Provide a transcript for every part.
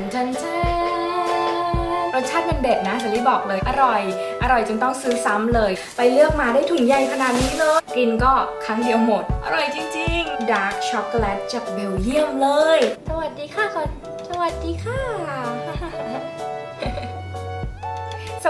นจันแทนรสชาติมันเด็ดนะสลี่บอกเลยอร่อย อร่อยจนต้องซื้อซ้ำเลย ไปเลือกมาได้ถุงใหญ่ขนาดนี้เลยกินก็ครั้งเดียวหมด อร่อยจริงๆดาร์กช็อกโกแลตจากเบลเยียมเลย สวัสดีค่ะก่อนสวัสดีค่ะ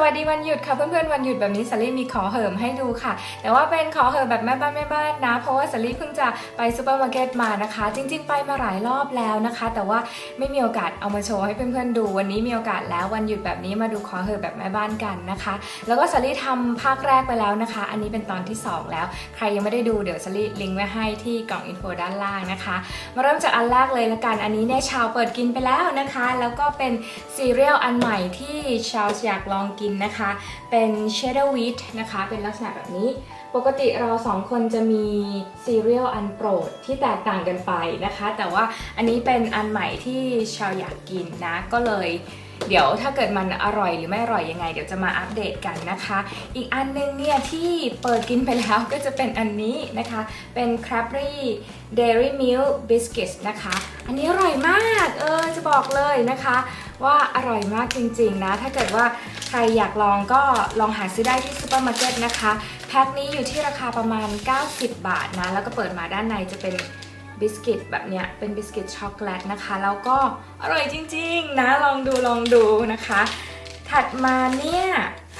วัสดีวันหยุดค่ะเพื่อนๆวันหยุดแบบนี้สลี่มีขอเหิมให้ดูค่ะ แต่ว่าเป็นขอเหิมแบบแม่บ้านแม่บ้านนะ เพราะว่าสลี่เพิ่งจะไปซูเปอร์มาร์เก็ตมานะคะ จริง ๆ ไปมาหลายรอบแล้วนะคะ แต่ว่าไม่มีโอกาสเอามาโชว์ให้เพื่อนๆดู วันนี้มีโอกาสแล้ววันหยุดแบบนี้มาดูขอเหิมแบบแม่บ้านกันนะคะ แล้วก็สลี่ทำภาคแรกไปแล้วนะคะ อันนี้เป็นตอนที่ 2 แล้ว ใครยังไม่ได้ดูเดี๋ยวสลี่ลิงก์ไว้ให้ที่กล่องอินโฟด้านล่างนะคะ มาเริ่มจากอันแรกเลยละกัน อันนี้เนี่ยชาวเปิดกินไปแล้วนะคะ แล้วก็เป็นซีเรียลอันใหม่ที่ชาวอยากลองกินนะคะ เป็น cheddar wheat นะคะ เป็นลักษณะแบบนี้ ปกติเราสองคนจะมีซีเรียลอันโปรดที่แตกต่างกันไปนะคะ แต่ว่าอันนี้เป็นอันใหม่ที่ชาวอยากกินนะ ก็เลยเดี๋ยวถ้าเกิดมันอร่อยหรือไม่อร่อยยังไง เดี๋ยวจะมาอัปเดตกันนะคะ อีกอันนึงเนี่ยที่เปิดกินไปแล้วก็จะเป็นอันนี้นะคะ เป็น c r a b r y Dairy Milk Biscuits นะคะ อันนี้อร่อยมาก เออจะบอกเลยนะคะ ว่าอร่อยมากจริงๆนะ ถ้าเกิดว่าใครอยากลองก็ลองหาซื้อได้ที่ซูเปอร์มาร์เก็ตนะคะแพ็คนี้อยู่ที่ราคาประมาณ 90 บาทนะ แล้วก็เปิดมาด้านในจะเป็นบิสกิตแบบเนี้ยเป็นบิสกิตช็อกโกแลตนะคะ แล้วก็อร่อยจริงๆนะลองดูลองดูนะคะ ถัดมาเนี่ย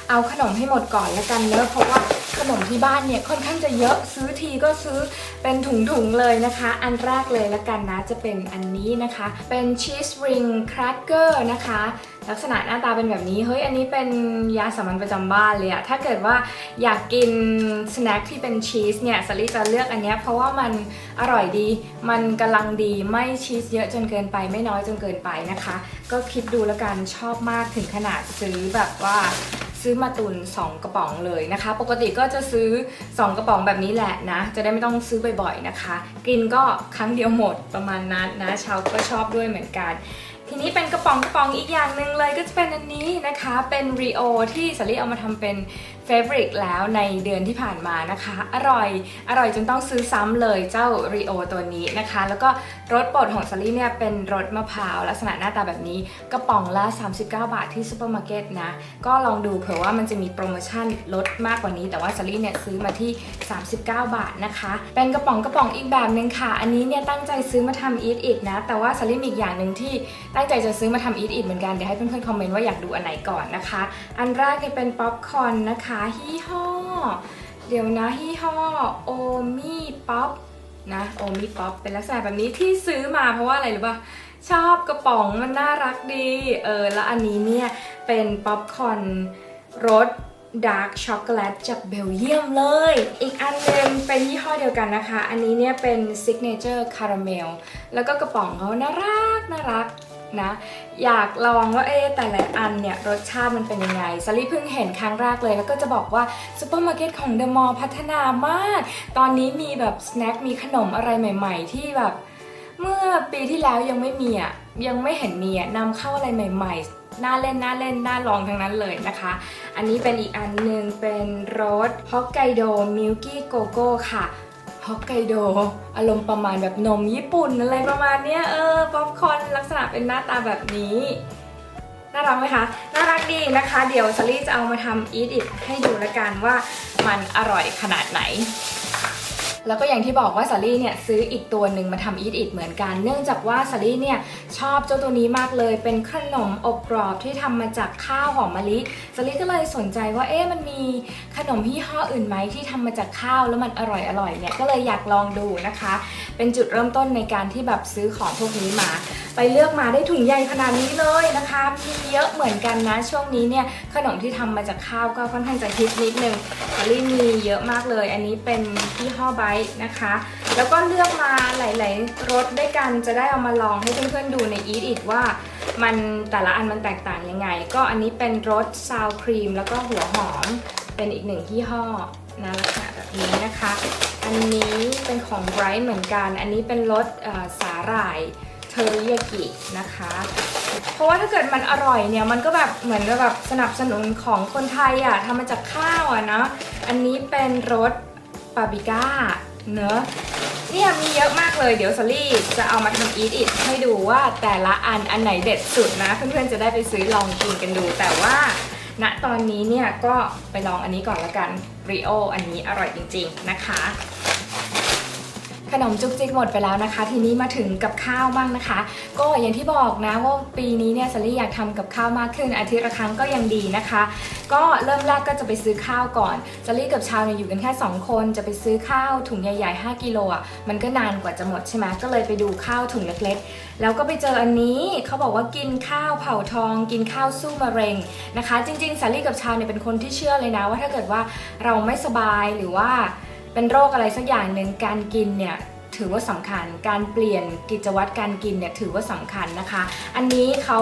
เอาขนมให้หมดก่อนแล้วกันเนอะเพราะว่า ขนมที่บ้านเนี่ยค่อนข้างจะเยอะซื้อทีก็ซื้อเป็นถุงๆเลยนะคะ อันแรกเลยล้วกันนะจะเป็นอันนี้นะคะ เป็นชีสริงคร a เกอร์นะคะลักษณะหน้าตาเป็นแบบนี้เฮ้ยอันนี้เป็นยาสามัญประจำบ้านเลยอะถ้าเกิดว่าอยากกินสแน็คที่เป็นชีสเนี่ยสลิจะเลือกอันนี้เพราะว่ามันอร่อยดี มันกำลังดีไม่ชีสเยอะจนเกินไปไม่น้อยจนเกินไปนะคะ ก็คิดดูแล้วกันชอบมากถึงขนาดซื้อแบบว่า ซื้อมาตุน 2 กระป๋องเลยนะคะ ปกติก็จะซื้อ 2 กระป๋องแบบนี้แหละนะ จะได้ไม่ต้องซื้อบ่อยๆนะคะ กินก็ครั้งเดียวหมดประมาณนั้นนะชาวก็ชอบด้วยเหมือนกันทีนี้เป็นกระป๋องกระป๋องอีกอย่างหนึ่งเลยก็จะเป็นอันนี้นะคะ เป็น Rio ที่สลี่เอามาทำเป็น f a v o r i t แล้วในเดือนที่ผ่านมานะคะ อร่อย อร่อยจนต้องซื้อซ้ำเลยเจ้า Rio ตัวนี้นะคะ แล้วก็รสโปรดของสลีเนี่ยเป็นรสมะพร้าวลักษณะหน้าตาแบบนี้ กระป๋องละ 39 บาทที่ซูเปอร์มาร์เก็ตนะ ก็ลองดูเผื่อว่ามันจะมีโปรโมชั่นลดมากกว่านี้ แต่ว่าสลีเนี่ยซื้อมาที่ 39 บาทนะคะ เป็นกระป๋องกระป๋องอีกแบบหนึ่งค่ะ อันนี้เนี่ยตั้งใจซื้อมาทำ Eat It นะ แต่ว่าสลีมีอีกอย่างหนึ่งที่ตั้งใจจะซื้อมาทำ Eat It เหมือนกัน เดี๋ยวให้เพื่อนๆคอมเมนต์ว่าอยากดูอันไหนก่อนนะคะ อันแรกเนี่ยเป็นป๊อปคอนนะคะยี่ห้อ เดี๋ยวนะยี่ห้อโอมี่ป๊อปนะโอมี่ป๊อปเป็นลักษณะแบบนี้ที่ซื้อมาเพราะว่าอะไรหรือปะชอบกระป๋องมันน่ารักดีเออแล้วอันนี้เนี่ยเป็นป๊อปคอนรสดาร์กช็อกโกแลตจากเบลเยียมเลย อีกอันหนึงเป็นยี่ห้อเดียวกันนะคะ อันนี้เนี่ยเป็น Signature Caramel แล้วก็กระป๋องเขาน่ารักน่ารัก นะ อยากลองว่าเอ๊แต่ละอันเนี่ยรสชาติมันเป็นยังไงสลิเพิ่งเห็นครั้งแรกเลย แล้วก็จะบอกว่าซูเปอร์มาร์เก็ตของเดอะมอลล์พัฒนามาก ตอนนี้มีแบบสแน็ค มีขนมอะไรใหม่ ๆ ที่แบบเมื่อปีที่แล้วยังไม่มีอะยังไม่เห็นมีอะนำเข้าอะไรใหม่ ๆ น่าเล่น น่าเล่น น่าลองทั้งนั้นเลยนะคะ อันนี้เป็นอีกอันหนึ่งเป็นรสฮอกไกโดมิลกี้โกโก้ค่ะ ฮอกไกโด อารมณ์ประมาณแบบนมญี่ปุ่นอะไรประมาณเนี้ยเออป๊อปคอนลักษณะเป็นหน้าตาแบบนี้ น่ารักไหมคะ น่ารักดีนะคะ เดี๋ยวซารี่จะเอามาทำอีทอิทให้ดูละกันว่ามันอร่อยขนาดไหน แล้วก็อย่างที่บอกว่าสาลี่เนี่ยซื้ออีกตัวหนึ่งมาทำอีทอิทเหมือนกัน เนื่องจากว่าสาลี่เนี่ยชอบเจ้าตัวนี้มากเลย เป็นขนมอบกรอบที่ทำมาจากข้าวหอมมะลิสาลี่ก็เลยสนใจว่าเอ๊ะมันมีขนมยี่ห้ออื่นไหมที่ทำมาจากข้าวแล้วมันอร่อยอร่อยเนี่ยก็เลยอยากลองดูนะคะ เป็นจุดเริ่มต้นในการที่แบบซื้อของพวกนี้มา ไปเลือกมาได้ถุงใหญ่ขนาดนี้เลยนะคะมีเยอะเหมือนกันนะช่วงนี้เนี่ยขนมที่ทำมาจากข้าวก็ค่อนข้างจะฮิตนิดนึงสาลี่มีเยอะมากเลย อันนี้เป็นยี่ห้อไบนะคะ แล้วก็เลือกมาหลาย ๆรสด้วยกันจะได้เอามาลองให้เพื่อนๆดูใน Eat It ว่า มันแต่ละอันมันแตกต่างยังไง ก็อันนี้เป็นรสซาวครีมแล้วก็หัวหอมเป็นอีกหนึ่งยี่ห้อนะลักษณะแบบนี้นะคะ อันนี้เป็นของ Bright เหมือนกัน อันนี้เป็นรสสาหร่ายเทอริยากินะคะ เพราะว่าถ้าเกิดมันอร่อยเนี่ยมันก็แบบเหมือนแบบสนับสนุนของคนไทยอะทำมาจากข้าวอะนะ อันนี้เป็นรสปาปิก้า เนอะเนี่ยมีเยอะมากเลยเดี๋ยวสลี่จะเอามาทำอีทอิทให้ดูว่าแต่ละอันอันไหนเด็ดสุดนะ เพื่อนๆจะได้ไปซื้อลองกินกันดู แต่ว่าณตอนนี้เนี่ยก็ไปลองอันนี้ก่อนละกันริโออันนี้อร่อยจริง ๆ นะคะ ขนมจุกจิกหมดไปแล้วนะคะ ทีนี้มาถึงกับข้าวบ้างนะคะ ก็อย่างที่บอกนะว่าปีนี้เนี่ยสลี่อยากทำกับข้าวมากขึ้นอาทิตย์ละครั้งก็ยังดีนะคะ ก็เริ่มแรกก็จะไปซื้อข้าวก่อนสลี่กับชาวเนี่ยอยู่กันแค่ 2 คนจะไปซื้อข้าวถุงใหญ่ๆ 5กิโลอะมันก็นานกว่าจะหมดใช่ไหมก็เลยไปดูข้าวถุงเล็กๆ แล้วก็ไปเจออันนี้เขาบอกว่ากินข้าวเผาทอง กินข้าวสู้มะเร็งนะคะ จริงๆสลี่กับชาวเนี่ยเป็นคนที่เชื่อเลยนะว่าถ้าเกิดว่าเราไม่สบายหรือว่า เป็นโรคอะไรสักอย่างหนึ่งการกินเนี่ยถือว่าสำคัญการเปลี่ยนกิจวัตรการกินเนี่ยถือว่าสำคัญนะคะ อันนี้เขา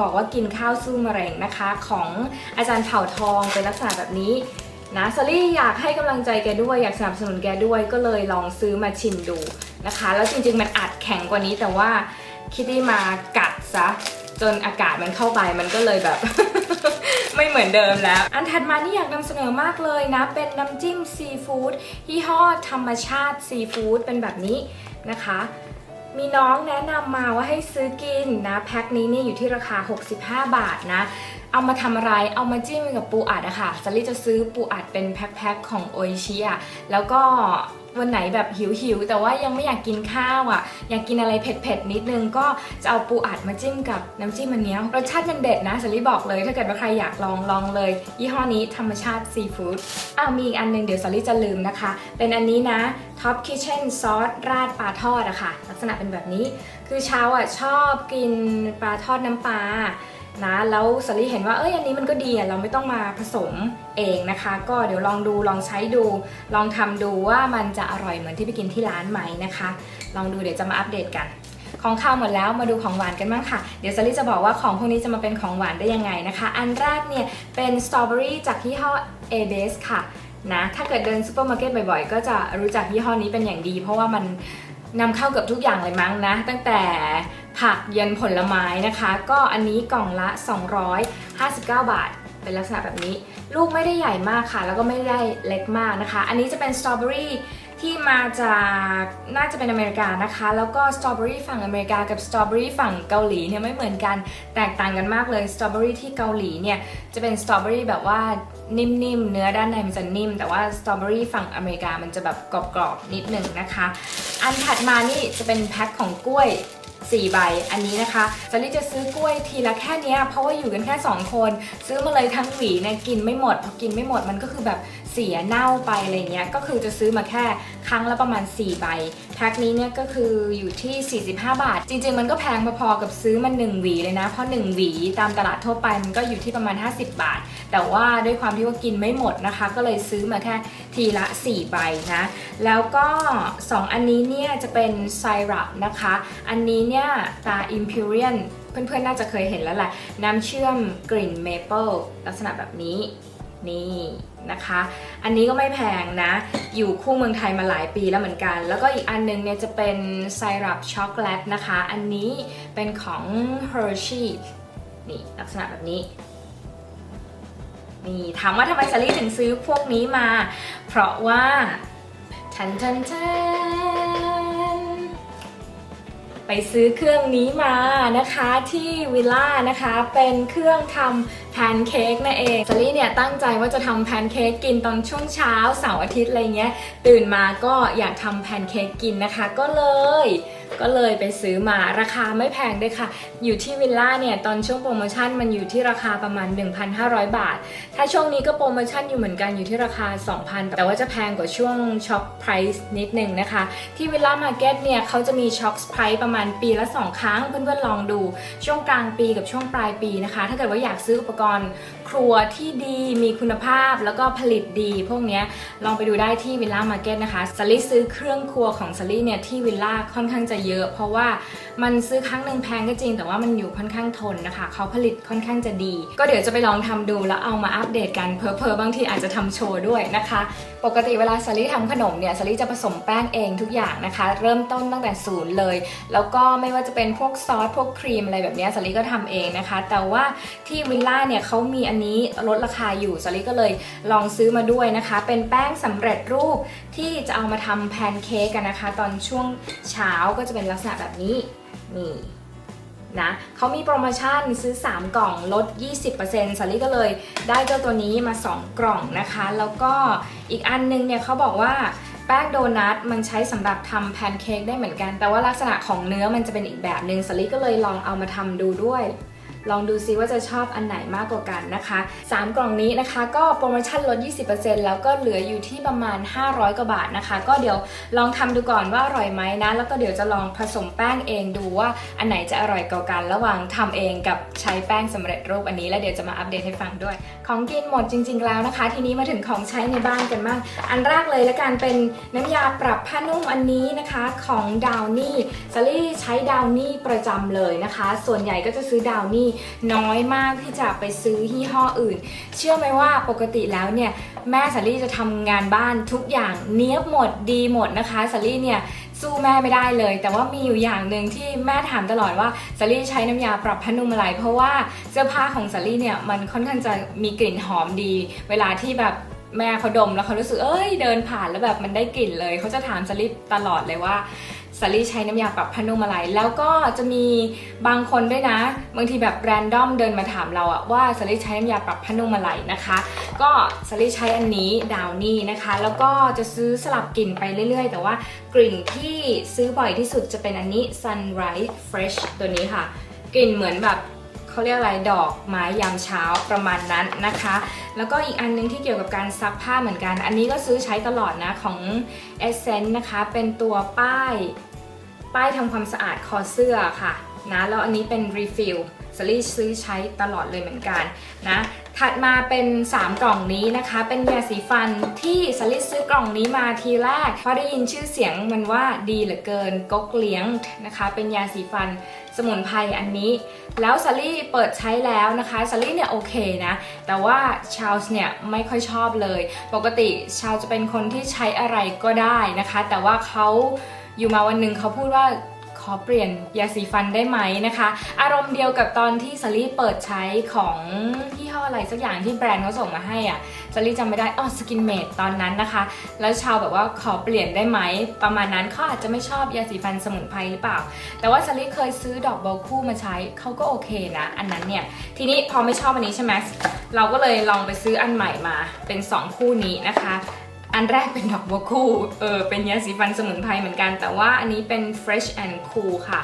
บอกว่ากินข้าวสู้มะเร็งนะคะ ของอาจารย์เผ่าทองเป็นลักษณะแบบนี้นะซารี่อยากให้กำลังใจแกด้วยอยากสนับสนุนแกด้วยก็เลยลองซื้อมาชิมดูนะคะ แล้วจริงๆมันอัดแข็งกว่านี้แต่ว่าคิดได้มากัดซะ จนอากาศมันเข้าไปมันก็เลยแบบ ไม่เหมือนเดิมแล้ว อันถัดมานี่อยากนำเสนอมากเลยนะ เป็นน้ำจิ้มซีฟู้ดยี่ห้อธรรมชาติซีฟู้ดเป็นแบบนี้นะคะ มีน้องแนะนำมาว่าให้ซื้อกินนะ แพ็คนี้นี่อยู่ที่ราคา 65 บาทนะ เอามาทำอะไร เอามาจิ้มกับปูอัดอะค่ะสลิจะซื้อปูอัดเป็นแพ็คๆของโอิชิอะแล้วก็วันไหนแบบหิวๆแต่ว่ายังไม่อยากกินข้าวอะอยากกินอะไรเผ็ดๆนิดนึงก็จะเอาปูอัดมาจิ้มกับน้ำจิ้มอันเนี้ยรสชาติมันเด็ดนะสลิบอกเลย ถ้าเกิดว่าใครอยากลองลองเลย ยี่ห้อนี้ธรรมชาติซีฟู้ดอ้าวมีอีกอันหนึงเดี๋ยวสลิจะลืมนะคะ เป็นอันนี้นะ Top Kitchen ซอสราดปลาทอดอะค่ะ ลักษณะเป็นแบบนี้ คือเช้าอะชอบกินปลาทอดน้ำปลา นะแล้วสลีเห็นว่าเอ้ยอันนี้มันก็ดีอะเราไม่ต้องมาผสมเองนะคะ ก็เดี๋ยวลองดูลองใช้ดู ลองทำดูว่ามันจะอร่อยเหมือนที่ไปกินที่ร้านไหมนะคะ ลองดูเดี๋ยวจะมาอัปเดตกัน ของข้าวหมดแล้วมาดูของหวานกันบ้างค่ะ เดี๋ยวสลิจะบอกว่าของพวกนี้จะมาเป็นของหวานได้ยังไงนะคะ อันแรกเนี่ยเป็นสตรอเบอรี่จากยี่ห้อ a b a s ค่ะนะถ้าเกิดเดินซูเปอร์มาร์เก็ตบ่อยๆ ก็จะรู้จักยี่ห้อนี้เป็นอย่างดี เพราะว่ามันนำเข้าเกือบทุกอย่างเลยมั้งนะ ตั้งแต่ ผักยันผลไม้นะคะ ก็อันนี้กล่องละ 259 บาท เป็นลักษณะแบบนี้ ลูกไม่ได้ใหญ่มากค่ะ แล้วก็ไม่ได้เล็กมากนะคะ อันนี้จะเป็นสตรอเบอรี่ที่มาจากน่าจะเป็นอเมริกานะคะ แล้วก็สตรอเบอรี่ฝั่งอเมริกากับสตรอเบอรี่ฝั่งเกาหลีเนี่ยไม่เหมือนกันแตกต่างกันมากเลยสตรอเบอรี่ที่เกาหลีเนี่ยจะเป็นสตรอเบอรี่แบบว่านิ่มๆเนื้อด้านในมันจะนิ่ม แต่ว่าสตรอเบอรี่ฝั่งอเมริกามันจะแบบกรอบๆนิดหนึ่งนะคะ อันถัดมานี่จะเป็นแพ็คของกล้วย 4 ใบ อันนี้นะคะจลิจะซื้อกล้วยทีละแค่เนี้ยเพราะว่าอยู่กันแค่ 2 คน ซื้อมาเลยทั้งหวีเนี่ยกินไม่หมดพอกินไม่หมดมันก็คือแบบเสียเน่าไปอะไรเงี้ยก็คือจะซื้อมาแค่ครั้งละประมาณ 4 ใบ แพ็คนี้เนี่ยก็คืออยู่ที่ 45 บาท จริง ๆ มันก็แพงพอๆกับซื้อมัน1หวีเลยนะ เพราะ 1 หวีตามตลาดทั่วไปมันก็อยู่ที่ประมาณ 50 บาท แต่ว่าด้วยความที่ว่ากินไม่หมดนะคะ ก็เลยซื้อมาแค่ทีละ 4 ใบนะ แล้วก็ 2 อันนี้เนี่ยจะเป็นไซรัปนะคะ อันนี้เนี่ยตา Imperial เพื่อนๆ น่าจะเคยเห็นแล้วแหละ น้ำเชื่อมกลิ่นเมเปิลลักษณะแบบนี้ นี่ นะคะ อันนี้ก็ไม่แพงนะ อยู่คู่เมืองไทยมาหลายปีแล้วเหมือนกัน แล้วก็อีกอันนึงเนี่ยจะเป็นไซรัปช็อกโกแลตนะคะ อันนี้เป็นของ Hershey นี่ลักษณะแบบนี้นี่ถามว่าทำไมซารี่ถึงซื้อพวกนี้มา เพราะว่าทันทันทันไปซื้อเครื่องนี้มานะคะที่วิลล่านะคะ เป็นเครื่องทำแพนเค้กนั่นเองซารี่เนี่ยตั้งใจว่าจะทำแพนเค้กกินตอนช่วงเช้าเสาร์อาทิตย์อะไรเงี้ย ตื่นมาก็อยากทำแพนเค้กกินนะคะ ก็เลยก็เลยไปซื้อมาราคาไม่แพงด้วยค่ะ อยู่ที่วิลล่าเนี่ยตอนช่วงโปรโมชั่นมันอยู่ที่ราคาประมาณ 1,500 บาท ถ้าช่วงนี้ก็โปรโมชั่นอยู่เหมือนกันอยู่ที่ราคา 2,000 แต่ว่าจะแพงกว่าช่วงช็อปไพรส์นิดนึงนะคะ ที่วิลล่ามาร์เก็ตเนี่ยเขาจะมีช็อปไพรส์ประมาณปีละ 2 ครั้งเพื่อนๆลองดูช่วงกลางปีกับช่วงปลายปีนะคะ ถ้าเกิดว่าอยากซื้ออุปกรณ์ ครัวที่ดีมีคุณภาพแล้วก็ผลิตดี พวกนี้ลองไปดูได้ที่วิลล่ามาร์เก็ตนะคะสลิซื้อเครื่องครัวของสลิเนี่ยที่วิลล่าค่อนข้างจะเยอะ เพราะว่ามันซื้อครั้งหนึ่งแพงก็จริง แต่ว่ามันอยู่ค่อนข้างทนนะคะเขาผลิตค่อนข้างจะดี ก็เดี๋ยวจะไปลองทำดูแล้วเอามาอัปเดตกันเพอเพอบางทีอาจจะทำโชว์ด้วยนะคะ ปกติเวลาสาลี่ทำขนมเนี่ยสาลี่จะผสมแป้งเองทุกอย่างนะคะ เริ่มต้นตั้งแต่ศูนย์เลย แล้วก็ไม่ว่าจะเป็นพวกซอสพวกครีมอะไรแบบนี้สาลี่ก็ทำเองนะคะ แต่ว่าที่วิลล่าเนี่ยเขามีอันนี้ลดราคาอยู่สาลี่ก็เลยลองซื้อมาด้วยนะคะ เป็นแป้งสำเร็จรูปที่จะเอามาทำแพนเค้กกันนะคะ ตอนช่วงเช้าก็จะเป็นลักษณะแบบนี้นี่นะเขามีโปรโมชั่นซื้อ 3 กล่องลด 20%สาลี่ก็เลยได้เจ้าตัวนี้มา 2 กล่องนะคะ แล้วก็อีกอันนึงเนี่ยเขาบอกว่าแป้งโดนัทมันใช้สำหรับทำแพนเค้กได้เหมือนกัน แต่ว่าลักษณะของเนื้อมันจะเป็นอีกแบบหนึ่งสลิก็เลยลองเอามาทำดูด้วย ลองดูซิว่าจะชอบอันไหนมากกว่ากันนะคะ 3 กล่องนี้นะคะก็โปรโมชั่นลด 20%แล้วก็เหลืออยู่ที่ประมาณ 500 กว่าบาทนะคะ ก็เดี๋ยวลองทำดูก่อนว่าอร่อยไหมนะ แล้วก็เดี๋ยวจะลองผสมแป้งเองดูว่าอันไหนจะอร่อยกว่ากัน ระหว่างทำเองกับใช้แป้งสำเร็จรูปอันนี้ แล้วเดี๋ยวจะมาอัปเดตให้ฟังด้วย ของกินหมดจริง ๆ แล้วนะคะ ทีนี้มาถึงของใช้ในบ้านกันบ้างอันแรกเลยละกันเป็นน้ำยาปรับผ้านุ่มอันนี้นะคะของดาวนี่ซารี่ใช้ดาวนี่ประจำเลยนะคะ ส่วนใหญ่ก็จะซื้อดาวนี่น้อยมากที่จะไปซื้อยี่ห้ออื่น เชื่อไหมว่าปกติแล้วเนี่ยแม่สาลี่จะทำงานบ้านทุกอย่างเนี้ยบหมดดีหมดนะคะสาลี่เนี่ยสู้แม่ไม่ได้เลย แต่ว่ามีอยู่อย่างหนึ่งที่แม่ถามตลอดว่าสาลี่ใช้น้ำยาปรับผ้านุ่มอะไร เพราะว่าเสื้อผ้าของสาลี่เนี่ยมันค่อนข้างจะมีกลิ่นหอมดี เวลาที่แบบ แม่เขาดมแล้วเขารู้สึกเอ้ยเดินผ่านแล้วแบบมันได้กลิ่นเลยเขาจะถามสลี่ตลอดเลยว่าสาลี่ใช้น้ำยาปรับผ้านุ่มอะไร แล้วก็จะมีบางคนด้วยนะ บางทีแบบแรนดอมเดินมาถามเราอะว่าสาลี่ใช้น้ำยาปรับผ้านุ่มอะไรนะคะ ก็สาลี่ใช้อันนี้ดาวนี่นะคะ แล้วก็จะซื้อสลับกลิ่นไปเรื่อย ๆ แต่ว่ากลิ่นที่ซื้อบ่อยที่สุดจะเป็นอันนี้ Sunrise Fresh ตัวนี้ค่ะ กลิ่นเหมือนแบบ เขาเรียกอะไรดอกไม้ยามเช้าประมาณนั้นนะคะ แล้วก็อีกอันนึงที่เกี่ยวกับการซักผ้าเหมือนกัน อันนี้ก็ซื้อใช้ตลอดนะของ Essence นะคะเป็นตัวป้าย ป้ายทำความสะอาดคอเสื้อค่ะนะแล้วอันนี้เป็นรีฟิลสลีซื้อใช้ตลอดเลยเหมือนกันนะ ถัดมาเป็น 3 กล่องนี้นะคะ เป็นยาสีฟันที่สลิดซื้อกล่องนี้มาทีแรกเพราะได้ยินชื่อเสียงมันว่าดีเหลือเกินก๊กเลี้ยงนะคะ เป็นยาสีฟันสมุนไพรอันนี้ แล้วสลี่เปิดใช้แล้วนะคะสลี่เนี่ยโอเคนะ แต่ว่าชาลส์เนี่ยไม่ค่อยชอบเลย ปกติชาลจะเป็นคนที่ใช้อะไรก็ได้นะคะ แต่ว่าเขาอยู่มาวันหนึ่งเขาพูดว่า ขอเปลี่ยนยาสีฟันได้ไหมนะคะ อารมณ์เดียวกับตอนที่สลี่เปิดใช้ของยี่ห้ออะไรสักอย่างที่แบรนด์เขาส่งมาให้อะ่ะสลี่จำไม่ได้อ๋อสกินเมดตอนนั้นนะคะ แล้วชาวแบบว่าขอเปลี่ยนได้ไหม ประมาณนั้นเขาอาจจะไม่ชอบยาสีฟันสมุนไพรหรือเปล่า แต่ว่าสลิเคยซื้อดอกบลคู่มาใช้เขาก็โอเคนะ อันนั้นเนี่ย ทีนี้พอไม่ชอบอันนี้ใช่ไหมเราก็เลยลองไปซื้ออันใหม่มาเป็น 2 คู่นี้นะคะ อันแรกเป็นดอกบัวคู่ เออ เป็นยาสีฟันสมุนไพรเหมือนกัน แต่ว่าอันนี้เป็น fresh and cool ค่ะ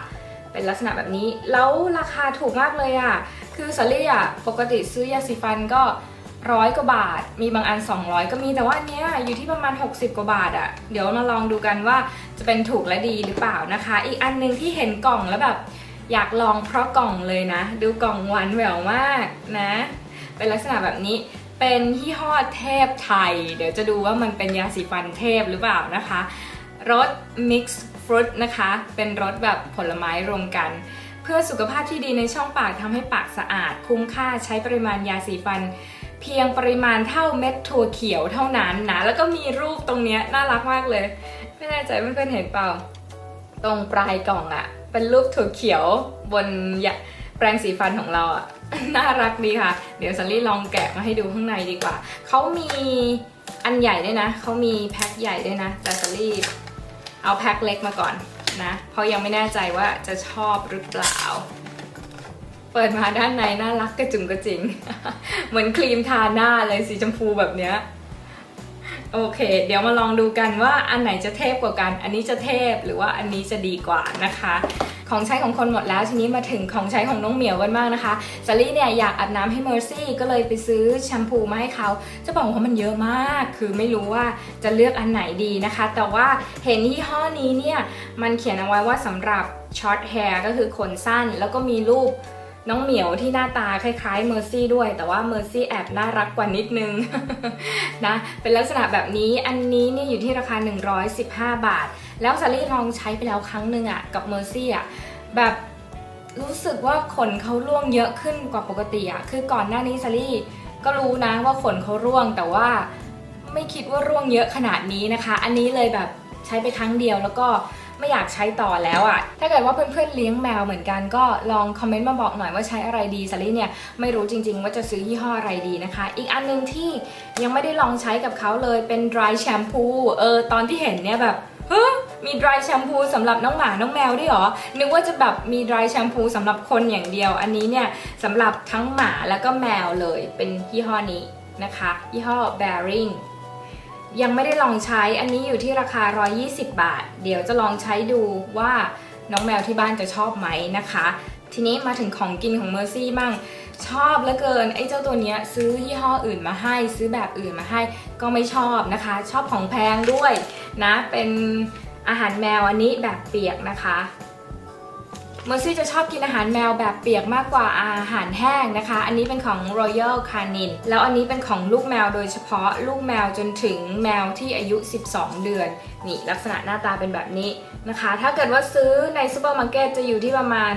เป็นลักษณะแบบนี้ แล้วราคาถูกมากเลยอะ่ะ คือสลี่อะ ปกติซื้อยาสีฟันก็ร้อยกว่าบาท มีบางอัน 200 ก็มี แต่ว่าอันเนี้ยอยู่ที่ประมาณ 60 กว่าบาทอะ่ะ เดี๋ยวมาลองดูกันว่าจะเป็นถูกและดีหรือเปล่านะคะ อีกอันหนึงที่เห็นกล่องแล้วแบบอยากลองเพราะกล่องเลยนะ ดูกล่องหวานแหววมากนะ เป็นลักษณะแบบนี้ เป็นยี่ห้อเทพไทย เดี๋ยวจะดูว่ามันเป็นยาสีฟันเทพหรือเปล่านะคะรส mix fruit นะคะ เป็นรสแบบผลไม้รวมกัน เพื่อสุขภาพที่ดีในช่องปากทำให้ปากสะอาด คุ้มค่าใช้ปริมาณยาสีฟัน เพียงปริมาณเท่าเม็ดถั่วเขียวเท่านั้นนะ แล้วก็มีรูปตรงนี้น่ารักมากเลย ไม่แน่ใจเพื่อนๆเห็นเปล่า ตรงปลายกล่องอะเป็นรูปถั่วเขียวบนแปรงสีฟันของเราอะ น่ารักดีค่ะ เดี๋ยวซัลลี่ลองแกะมาให้ดูข้างในดีกว่า เขามีอันใหญ่ด้วยนะ เขามีแพ็คใหญ่ด้วยนะ แต่ซัลลี่เอาแพ็คเล็กมาก่อนนะ เพราะยังไม่แน่ใจว่าจะชอบหรือเปล่า เปิดมาด้านในน่ารักกระจุงกระจิง เหมือนครีมทาหน้าเลยสีชมพูแบบเนี้ยโอเค เดี๋ยวมาลองดูกันว่าอันไหนจะเทพกว่ากัน อันนี้จะเทพหรือว่าอันนี้จะดีกว่านะคะ ของใช้ของคนหมดแล้วทีนี้มาถึงของใช้ของน้องเหมียวกันบ้างนะคะซารี่เนี่ยอยากอาบน้ำให้เมอร์ซี่ก็เลยไปซื้อแชมพูมาให้เขาจะบอกว่ามันเยอะมาก คือไม่รู้ว่าจะเลือกอันไหนดีนะคะ แต่ว่าเห็นยี่ห้อนี้เนี่ยมันเขียนเอาไว้ว่าสำหรับช็อตแฮร์ก็คือขนสั้นแล้วก็มีรูป น้องเหมียวที่หน้าตาคล้ายๆเมอร์ซี่ด้วย แต่ว่าเมอร์ซี่แอบน่ารักกว่านิดนึงนะเป็นลักษณะแบบนี้อันนี้เนี่ยอยู่ที่ราคา 115 บาท แล้วซารี่ลองใช้ไปแล้วครั้งหนึ่งอะกับเมอร์ซี่อะแบบรู้สึกว่าขนเขาร่วงเยอะขึ้นกว่าปกติอะคือก่อนหน้านี้ซารี่ก็รู้นะว่าขนเขาร่วง แต่ว่าไม่คิดว่าร่วงเยอะขนาดนี้นะคะ อันนี้เลยแบบใช้ไปครั้งเดียวแล้วก็ ไม่อยากใช้ต่อแล้วอะถ้าเกิดว่าเพื่อนๆเลี้ยงแมวเหมือนกันก็ลองคอมเมนต์มาบอกหน่อยว่าใช้อะไรดีซารี่เนี่ยไม่รู้จริง ๆ ว่าจะซื้อยี่ห้ออะไรดีนะคะ อีกอันหนึงที่ยังไม่ได้ลองใช้กับเขาเลยเป็น dry shampoo เออตอนที่เห็นเนี่ยแบบเฮ้ยมี dry shampoo สำหรับน้องหมา น้องแมวด้วยหรอ นึกว่าจะแบบมี dry shampoo สำหรับคนอย่างเดียว อันนี้เนี่ยสำหรับทั้งหมาแล้วก็แมวเลย เป็นยี่ห้อนี้นะคะ ยี่ห้อ Bearing ยังไม่ได้ลองใช้อันนี้อยู่ที่ราคา 120 บาท เดี๋ยวจะลองใช้ดูว่าน้องแมวที่บ้านจะชอบไหมนะคะ ทีนี้มาถึงของกินของ Mercy มั่งชอบเหลือเกินไอ้เจ้าตัวเนี้ยซื้อยี่ห้ออื่นมาให้ ซื้อแบบอื่นมาให้ก็ไม่ชอบนะคะ ชอบของแพงด้วยนะเป็นอาหารแมวอันนี้แบบเปียกนะคะ เมอร์ซี่จะชอบกินอาหารแมวแบบเปียกมากกว่าอาหารแห้งนะคะ อันนี้เป็นของ Royal Canin แล้วอันนี้เป็นของลูกแมวโดยเฉพาะลูกแมวจนถึงแมวที่อายุ 12 เดือน นี่ลักษณะหน้าตาเป็นแบบนี้นะคะ ถ้าเกิดว่าซื้อในซูเปอร์มาร์เก็ตจะอยู่ที่ประมาณ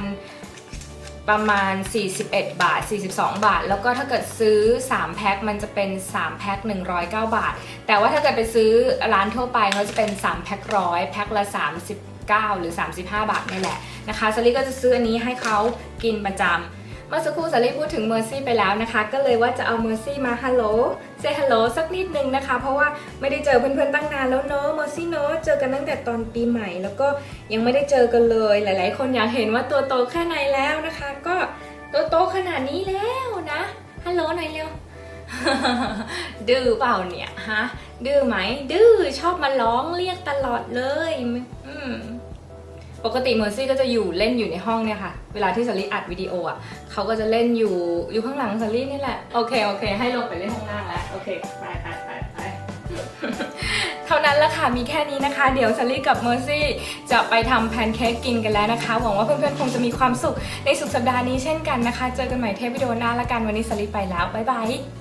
ประมาณ 41 บาท 42 บาท แล้วก็ถ้าเกิดซื้อ 3 แพ็ค มันจะเป็น 3 แพ็ค 109 บาท แต่ว่าถ้าเกิดไปซื้อร้านทั่วไปเขาจะเป็น 3 แพ็คร้อยแพ็คละ 30 39 หรือ 35 บาทนี่แหละนะคะซารี่ก็จะซื้ออันนี้ให้เขากินประจำเมื่อสักครู่สารี่พูดถึงเมอร์ซี่ไปแล้วนะคะ ก็เลยว่าจะเอาเมอร์ซี่มาฮัลโหลเซฮัลโหลสักนิดนึงนะคะ เพราะว่าไม่ได้เจอเพื่อนๆตั้งนานแล้วเนอะเมอร์ซี่เนอะเจอกันตั้งแต่ตอนปีใหม่ แล้วก็ยังไม่ได้เจอกันเลย หลายๆ คนอยากเห็นว่าตัวโตแค่ไหนแล้วนะคะ ก็ตัวโตขนาดนี้แล้วนะฮัลโหลหน่อยเร็ว ดื้อเปล่าเนี่ยฮะดื้อไหม ดื้อชอบมาร้องเรียกตลอดเลยอืมปกติเมอร์ซี่ก็จะอยู่เล่นอยู่ในห้องเนี่ยค่ะ เวลาที่สลีอัดวิดีโออะเขาก็จะเล่นอยู่อยู่ข้างหลังสลีนี่แหละ โอเคโอเค ให้ลงไปเล่นข้างล่างแล้ว โอเคไปไปไปไปเท่านั้นละค่ะ มีแค่นี้นะคะ เดี๋ยวสลีกับเมอร์ซี่จะไปทำแพนเค้กกินกันแล้วนะคะ หวังว่าเพื่อนๆ คงจะมีความสุขในสุดสัปดาห์นี้เช่นกันนะคะ เจอกันใหม่เทปวิดีโอหน้าละกันวันนี้สลีไปแล้วบ๊ายบาย